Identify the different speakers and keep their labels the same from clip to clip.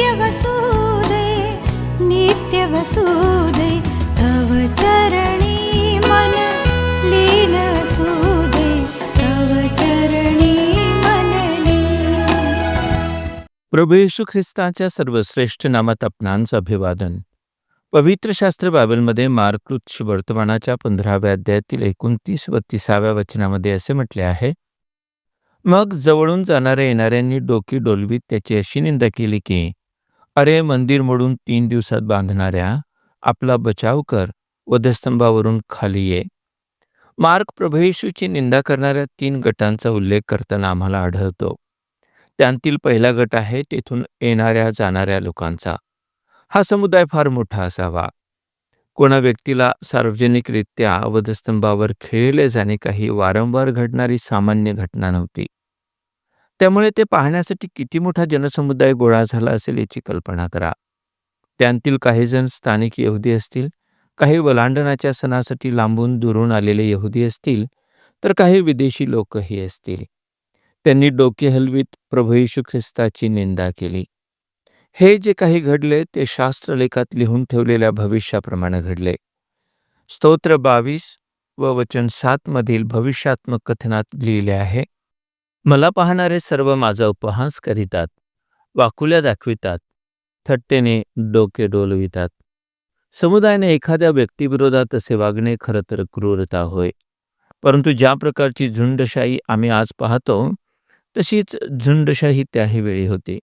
Speaker 1: नित्य वसुदे नित्य वसुदे तव चरणी मन लीन सुदे तव चरणी मन लीन।
Speaker 2: प्रभू येशू ख्रिस्ताच्या सर्वश्रेष्ठ नामात आपणांचं अभिवादन. पवित्र शास्त्र बायबलमध्ये मार्कृत वर्तमानाच्या पंधराव्या अध्यायातील एकोणतीस व तिसाव्या वचनामध्ये असे म्हटले आहे मग जवळून जाणाऱ्या येणाऱ्यांनी डोकी डोलवीत त्याची अशी निंदा केली की अरे मंदिर मोडून तीन दिवसात बांधणाऱ्या आपला बचाव कर वधस्तंभावरून खाली ये. मार्क प्रभयेशूची निंदा करणाऱ्या तीन गटांचा उल्लेख करताना आम्हाला आढळतो. त्यांतील पहिला गट आहे तेथून येणाऱ्या जाणाऱ्या लोकांचा. हा समुदाय फार मोठा असावा. कोणा व्यक्तीला सार्वजनिकरित्या वधस्तंभावर खेळले जाणे काही वारंवार घडणारी सामान्य घटना नव्हती. त्यामुळे ते पाहण्यासाठी किती मोठा जनसमुदाय गोळा झाला असेल याची कल्पना करा. त्यांतील काहीजण स्थानिक यहुदी असतील काही वलांडणाच्या सणासाठी लांबून दुरून आलेले यहुदी असतील तर काही विदेशी लोकही असतील. त्यांनी डोके हलवीत प्रभू येशू ख्रिस्ताची निंदा केली. हे जे काही घडले ते शास्त्रलेखात लिहून ठेवलेल्या भविष्याप्रमाणे घडले. स्तोत्र बावीस व वचन सात मधील भविष्यात्मक कथनात लिहिले आहे. मला पाहणारे सर्व माझा उपहास करीतात वाकुल्या दाखवितात थट्टेने डोके डोलवितात. समुदायाने एखाद्या व्यक्तीविरोधात असे वागणे खरं तर क्रूरता होय. परंतु ज्या प्रकारची झुंडशाही आम्ही आज पाहतो तशीच झुंडशाही त्याही वेळी होती.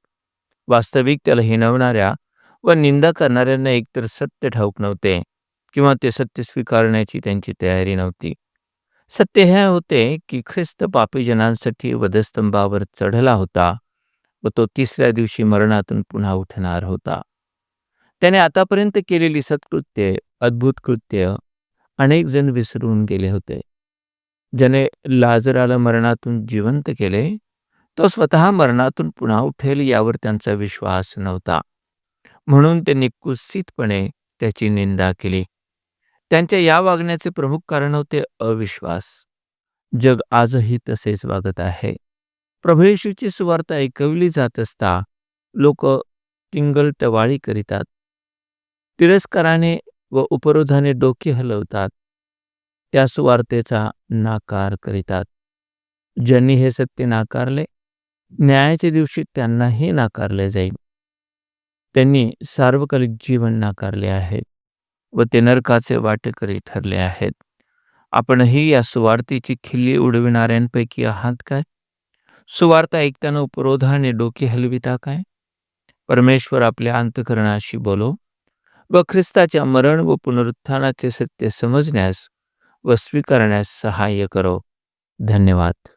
Speaker 2: वास्तविक त्याला हिणवणाऱ्या व निंदा करणाऱ्यांना एकतर सत्य ठाऊक नव्हते किंवा ते सत्य स्वीकारण्याची त्यांची तयारी नव्हती. सत्य हे होते की ख्रिस्त पापी जनांसाठी वधस्तंभावर चढला होता व तो तिसऱ्या दिवशी मरणातून पुन्हा उठणार होता. त्याने आतापर्यंत केलेली सत्कृत्ये अद्भुत कृत्य अनेक जण विसरून गेले होते. ज्याने लाजराला मरणातून जिवंत केले तो स्वतः मरणातून पुन्हा उठेल यावर त्यांचा विश्वास नव्हता. म्हणून त्यांनी कुत्सितपणे त्याची निंदा केली. त्यांच्या या वागण्याचे प्रमुख कारण होते अविश्वास. जग आजही तसेच वागत आहे. प्रभू येशूची सुवार्ता ऐकवली जात असता लोक टिंगल टवाळी करीतात. तिरस्काराने व उपरोधाने डोके हलवतात. त्या सुवार्तेचा नाकार करीतात. ज्यांनी हे सत्य नाकारले न्यायाच्या दिवशी त्यांनाही नाकारले जाईल. त्यांनी सार्वकालिक जीवन नाकारले आहे. व ते नरकाचे वाटेकरी ठरले आहेत. आपणही या सुवार्थीची खिल्ली उडविणाऱ्यांपैकी आहात काय? सुवार्ता ऐकताना उपरोधाने डोके हलविता काय? परमेश्वर आपल्या अंतकरणाशी बोलो. व ख्रिस्ताच्या मरण व पुनरुत्थानाचे सत्य समजण्यास व स्वीकारण्यास सहाय्य करो. धन्यवाद.